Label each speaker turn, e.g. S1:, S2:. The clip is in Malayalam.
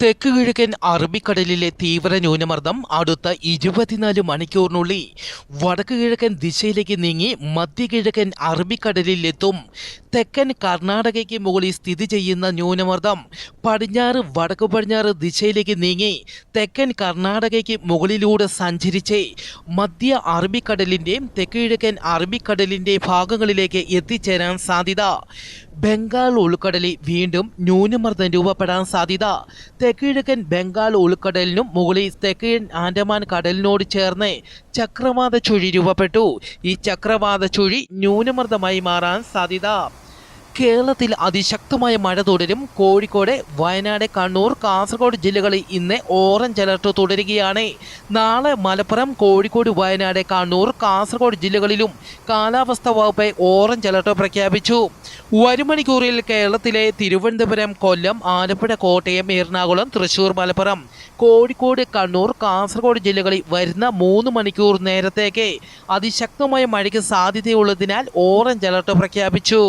S1: തെക്ക് കിഴക്കൻ അറബിക്കടലിലെ തീവ്ര ന്യൂനമർദ്ദം അടുത്ത ഇരുപത്തിനാല് മണിക്കൂറിനുള്ളിൽ വടക്ക് കിഴക്കൻ ദിശയിലേക്ക് നീങ്ങി മധ്യ കിഴക്കൻ അറബിക്കടലിലെത്തും. തെക്കൻ കർണാടകയ്ക്ക് മുകളിൽ സ്ഥിതി ചെയ്യുന്ന ന്യൂനമർദ്ദം പടിഞ്ഞാറ് വടക്ക് പടിഞ്ഞാറ് ദിശയിലേക്ക് നീങ്ങി തെക്കൻ കർണാടകയ്ക്ക് മുകളിലൂടെ സഞ്ചരിച്ച് മധ്യ അറബിക്കടലിന്റെയും തെക്ക് കിഴക്കൻ അറബിക്കടലിന്റെ ഭാഗങ്ങളിലേക്ക് എത്തിച്ചേരാൻ സാധ്യത ബംഗാൾ ഉൾക്കടലിൽ വീണ്ടും ന്യൂനമർദ്ദം രൂപപ്പെടാൻ സാധ്യത. തെക്കിഴക്കൻ ബംഗാൾ ഉൾക്കടലിനും മുകളിൽ തെക്കൻ ആൻഡമാൻ കടലിനോട് ചേർന്ന് ചക്രവാത ചുഴി രൂപപ്പെട്ടു. ഈ ചക്രവാത ചുഴി ന്യൂനമർദ്ദമായി മാറാൻ സാധ്യത. കേരളത്തിൽ അതിശക്തമായ മഴ തുടരും. കോഴിക്കോട് വയനാട് കണ്ണൂർ കാസർഗോഡ് ജില്ലകളിൽ ഇന്ന് ഓറഞ്ച് അലർട്ട് തുടരുകയാണ്. നാളെ മലപ്പുറം കോഴിക്കോട് വയനാട് കണ്ണൂർ കാസർഗോഡ് ജില്ലകളിലും കാലാവസ്ഥാ വകുപ്പ് ഓറഞ്ച് അലർട്ട് പ്രഖ്യാപിച്ചു. വരും മണിക്കൂറിൽ കേരളത്തിലെ തിരുവനന്തപുരം കൊല്ലം ആലപ്പുഴ കോട്ടയം എറണാകുളം തൃശൂർ മലപ്പുറം കോഴിക്കോട് കണ്ണൂർ കാസർഗോഡ് ജില്ലകളിൽ വരുന്ന മൂന്ന് മണിക്കൂർ നേരത്തേക്ക് അതിശക്തമായ മഴയ്ക്ക് സാധ്യതയുള്ളതിനാൽ ഓറഞ്ച് അലർട്ട് പ്രഖ്യാപിച്ചു.